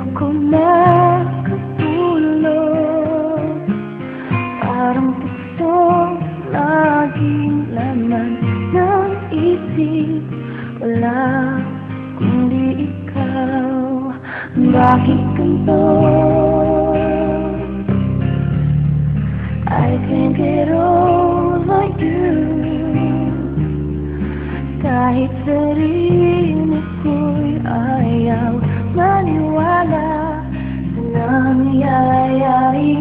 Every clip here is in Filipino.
ako makatulog Parang puso laging laman ng isip. Wala kundi ikaw. Bakit ganito? I can't get over you. Kahit sarili ko'y ayaw maniwala Sa nangyayari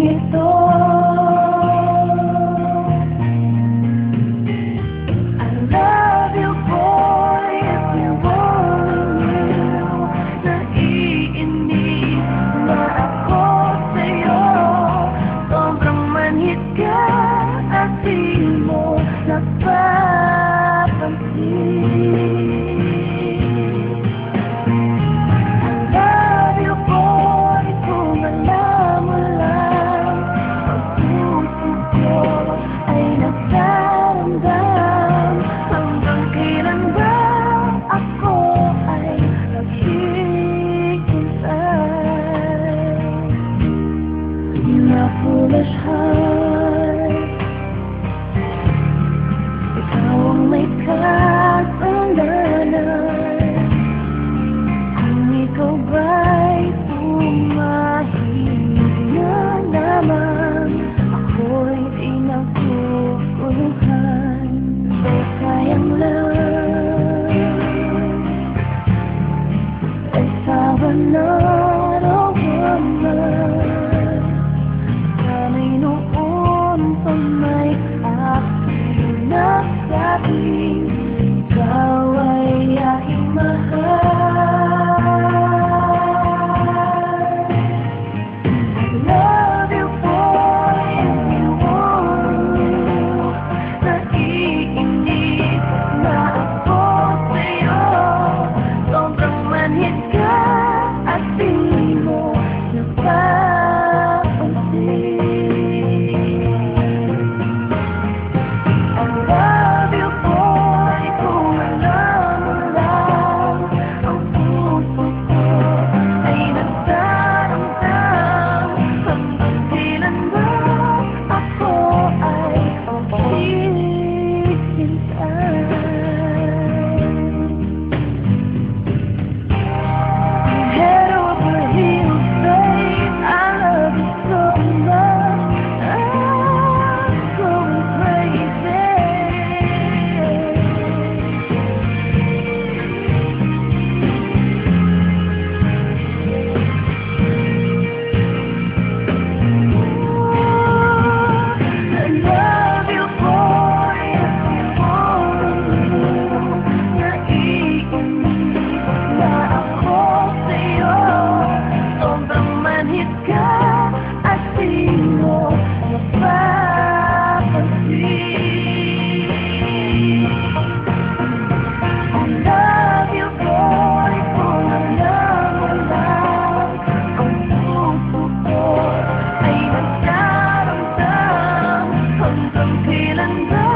and go.